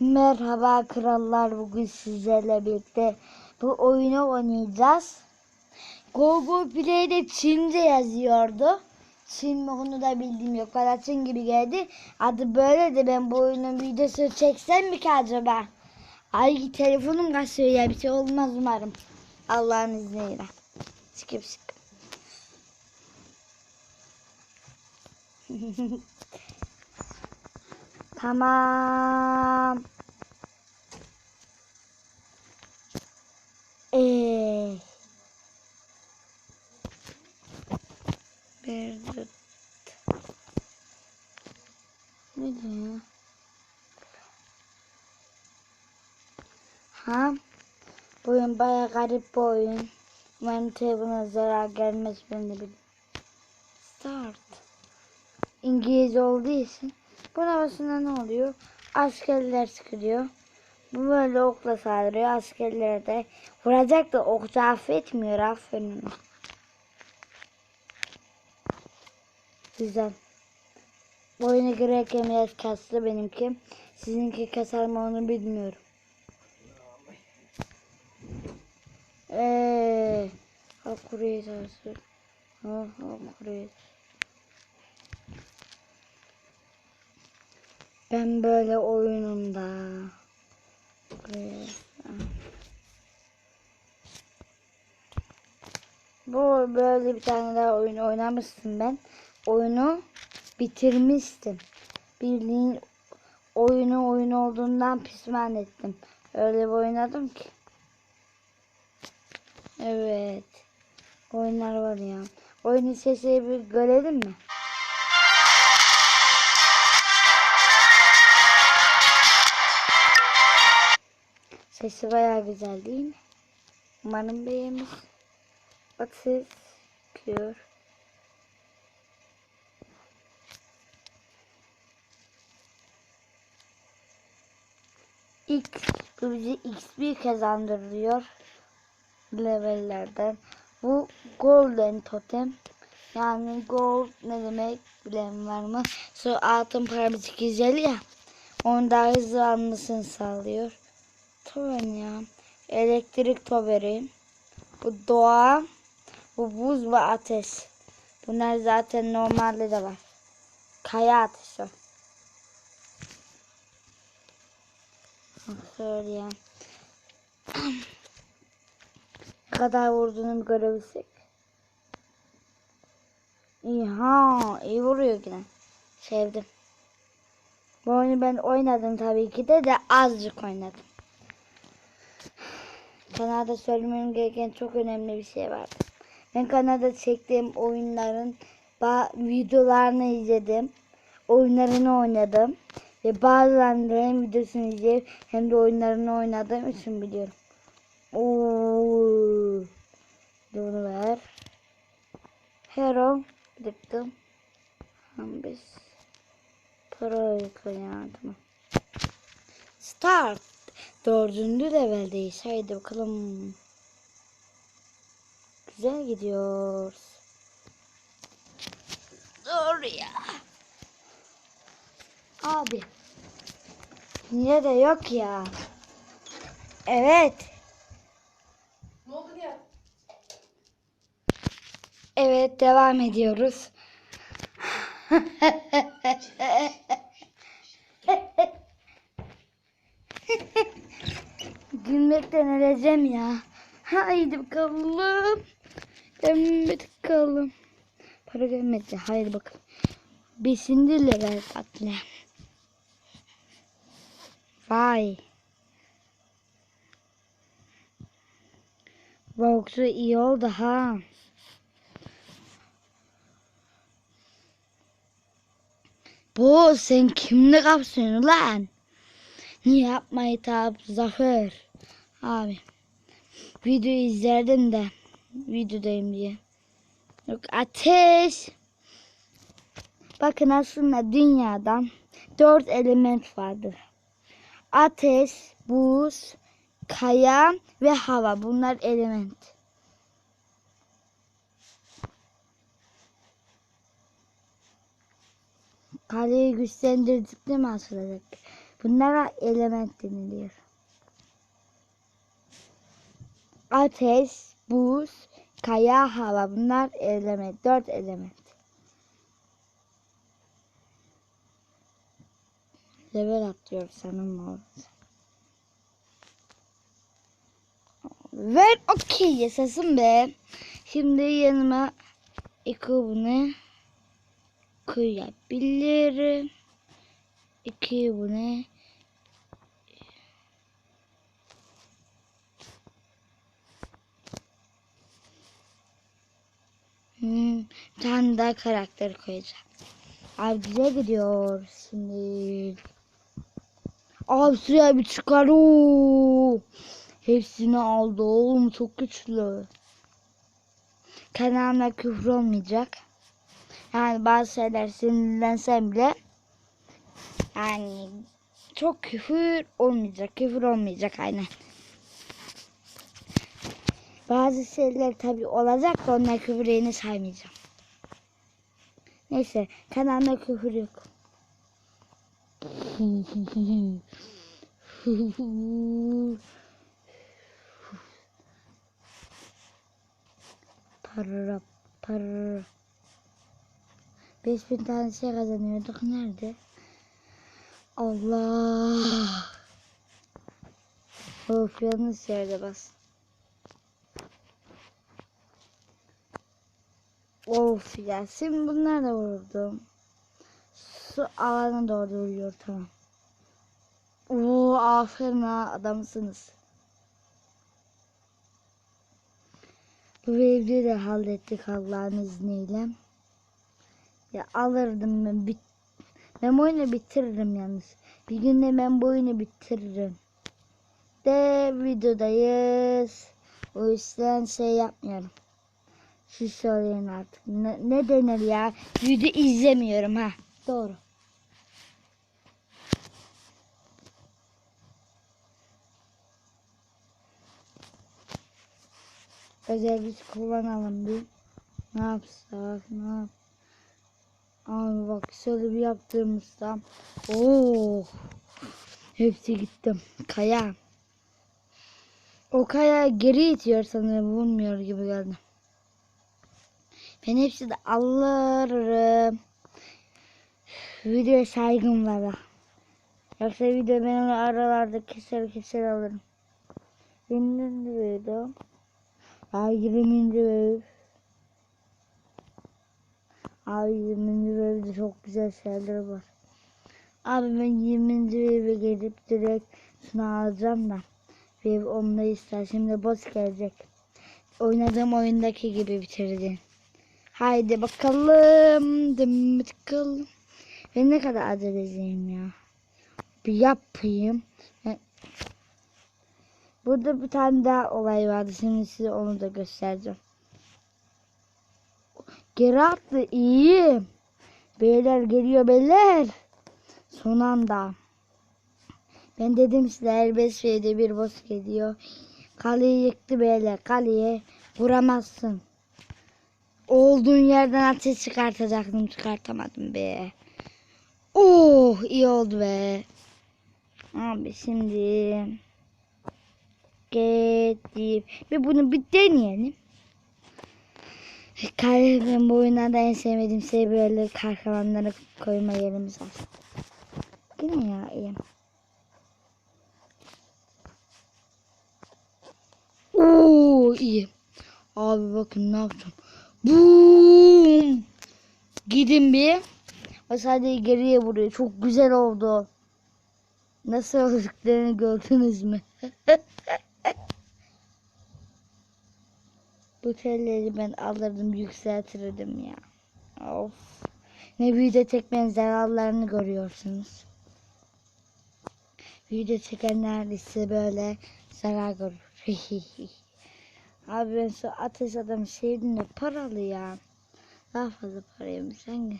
Merhaba krallar bugün sizlerle birlikte bu oyunu oynayacağız. Google Play'de Çince yazıyordu. Çin mi onu da bildiğim yok. Bana Çin gibi geldi. Adı böyle de ben bu oyunun videosu çeksem mi ki acaba? Ay telefonum kasıyor ya bir şey olmaz umarım. Allah'ın izniyle. Sıkıp sıkıp. Tamam. Ee. Bir dıt. Ne diyor? Ha? Bu oyun baya garip bir oyun. Umarım telefona zarar gelmez ben de bilmiyorum. Start. İngilizce olduğu için buna basında ne oluyor? Askerler sıkılıyor. Bu böyle okla saldırıyor. Askerlere de vuracak da okçu affetmiyor. Aferin. Güzel. Oyuna girerken biraz kaslı benimki. Sizinki kasar mı onu bilmiyorum. Eee. Hakureyi sarsı. Ha, Ben böyle oyunumda. Buraya. Bu böyle bir tane daha oyun oynamıştım ben. Oyunu bitirmiştim. Bildiğin oyunu oyun olduğundan pişman ettim. Öyle bir oynadım ki. Evet. Oyunlar var ya. Oyunun sesini bir görelim mi? Sesi bayağı güzel değil mi? Umarım beğenmiş. What is cure? X bu bize XP kazandırıyor levellerden. Bu golden totem. Yani gold ne demek bilen var mı? Sonra altın paramız güzel ya. Onu daha hızlı almasını sağlıyor. Toven ya. Elektrik toveri. Bu doğa. Bu buz ve ateş. Bunlar zaten normalde de var. Kaya ateşi. Söyleyeyim. ne kadar vurduğunu görebilsek. İyi ha, iyi vuruyor yine. Sevdim. Bu oyunu ben oynadım tabii ki de de azıcık oynadım. Kanalda söylemem gereken çok önemli bir şey var. Ben kanalda çektiğim oyunların videolarını izledim. Oyunlarını oynadım. Ve bazılarının hem videosunu izleyip hem de oyunlarını oynadığım için biliyorum. Oo. Bunu ver. Hero. Bir dakika. Biz. Para yardıma. Start. Dördüncü leveldeyiz. Haydi bakalım. Güzel gidiyoruz. Dur ya. Abi. Niye de yok ya. Evet. Ne oldu ya? Evet devam ediyoruz. Gülmekten öleceğim ya. Haydi bakalım. Hadi bakalım. Para gelmedi. Haydi bakalım. Beşinci level katliam. Vay. Boxu iyi oldu ha. Bu sen kimle kapsıyorsun lan? Niye yapmayı tap Zafer? Abi. Video izlerdim de. Videodayım diye. Yok ateş. Bakın aslında dünyada dört element vardır. Ateş, buz, kaya ve hava. Bunlar element. Kaleyi güçlendirdik değil mi asılacak? Bunlara element deniliyor. Ateş, buz, kaya, hava. Bunlar element. Dört element. Level atlıyor sanırım orada. Ver okey yaşasın be. Şimdi yanıma iki bunu koyabilirim. İki Hmm, bir tane daha karakter koyacağım. Güzel gidiyor şimdi. Abi suya bir çıkar. Oo. Hepsini aldı oğlum çok güçlü. Kanalımda küfür olmayacak. Yani bazı şeyler sinirlensem bile yani çok küfür olmayacak. Küfür olmayacak aynen. Bazı şeyler tabi olacak da onlar küfür yeni saymayacağım. Neyse kanalda küfür yok. Para para. 5000 tane şey kazanıyorduk. Nerede? Allah. Of yanlış yerde bas. Of ya şimdi bunlar da vurdum. Su alana doğru vuruyor tamam. Oo aferin ha adamsınız. Bu evde de hallettik Allah'ın izniyle. Ya alırdım ben bit ben bu oyunu bitiririm yalnız. Bir günde ben bu oyunu bitiririm. De videodayız. O yüzden şey yapmıyorum. Siz söyleyin artık. Ne, ne denir ya? Video izlemiyorum ha. Doğru. Özel güç kullanalım bir. Ne yapsak? Ne yap? Abi bak şöyle bir yaptığımızda. Oo. Hepsi gittim. Kaya. O kaya geri itiyor sanırım. Vurmuyor gibi geldi. Ben hepsini alırım. Videoya saygım var. ha. Yoksa video ben onu aralarda keser keser alırım. Birinci video. Ay 20. bölüm. Abi 20. bölümde çok güzel şeyler var. Abi ben 20. bölüme gelip direkt şunu alacağım da. Ve onunla ister. Şimdi boss gelecek. Oynadığım oyundaki gibi bitirdim. Haydi bakalım. Dım bakalım. Ben ne kadar aceleyim ya. Bir yapayım. Ben- Burada bir tane daha olay vardı. Şimdi size onu da göstereceğim. Geri attı. iyi. Beyler geliyor beyler. Son anda. Ben dedim size her beş şeyde bir boss geliyor. Kaleyi yıktı beyler. Kaleye vuramazsın. Olduğun yerden ateş çıkartacaktım. Çıkartamadım be. Oh iyi oldu be. Abi şimdi gidip ve bunu bir deneyelim. Kalbim bu oyunlarda en sevmediğim şey böyle kahramanları koyma yerimiz var. Yine ya iyi. Oo iyi. Abi bakın ne yapacağım. Boom. Gidin bir. Sadece geriye vuruyor. Çok güzel oldu. Nasıl olduklarını gördünüz mü? Bu telleri ben alırdım yükseltirdim ya. Of. Ne video çekmenin zararlarını görüyorsunuz. Video çekenler ise böyle zarar görüyor. Abi ben şu ateş adamı sevdim de paralı ya. Daha fazla parayım sen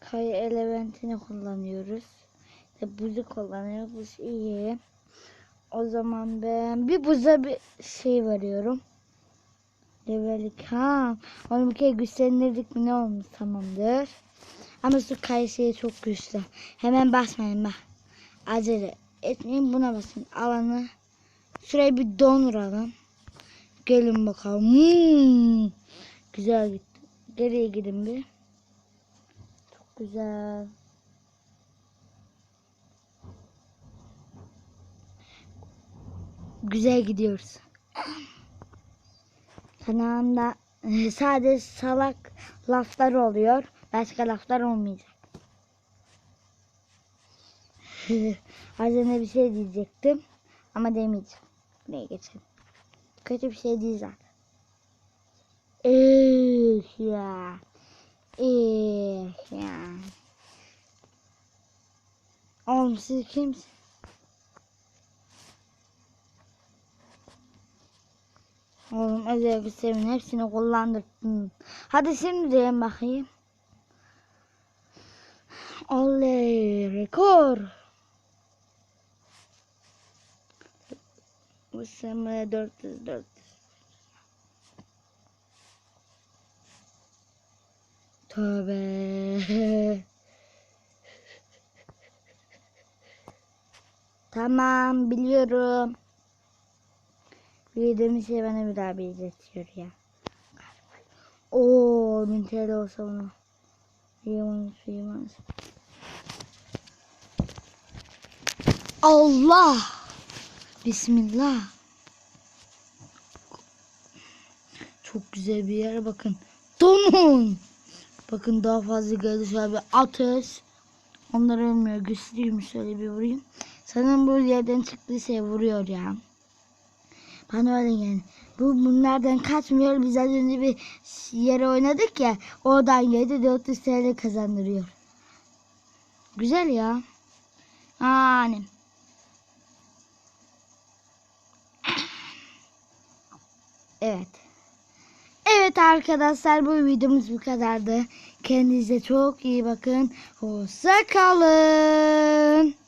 Kaya elementini kullanıyoruz. Ve buzu kullanıyoruz. Buz iyi. O zaman ben bir buza bir şey veriyorum. Levelik ha. Onu bir kere güçlendirdik mi ne olmuş tamamdır. Ama su kayısıya çok güçlü. Hemen basmayın bak. acele etmeyin buna basın alanı. Şurayı bir donduralım. Gelin bakalım. Hmm. Güzel gitti. Geriye gidin bir. Çok güzel. Güzel gidiyoruz. Kanalımda sadece salak laflar oluyor. Başka laflar olmayacak. Az önce bir şey diyecektim. Ama demeyeceğim. Buraya geçelim. Kötü bir şey değil zaten. Eh ya. Eh ya. Oğlum siz kimsiniz? Oğlum özel senin hepsini kullandırdın. Hadi şimdi diyelim bakayım. Oley rekor. Sene 400 400. Tövbe. tamam biliyorum. Bildiğim şey bana bir daha bir izletiyor ya. Oo, 1000 TL olsa onu. Yiyemez, yiyemez. Allah! Bismillah. Çok güzel bir yer bakın. Donun! Bakın daha fazla geldi bir ateş. Onlar ölmüyor. Güçlüymüş şöyle bir vurayım. Sanırım bu yerden çıktıysa vuruyor ya. Bana öyle yani. Bu bunlardan kaçmıyor. Biz az önce bir yere oynadık ya. Oradan geldi 400 TL kazandırıyor. Güzel ya. Yani. Evet. Evet arkadaşlar bu videomuz bu kadardı. Kendinize çok iyi bakın. Hoşça kalın.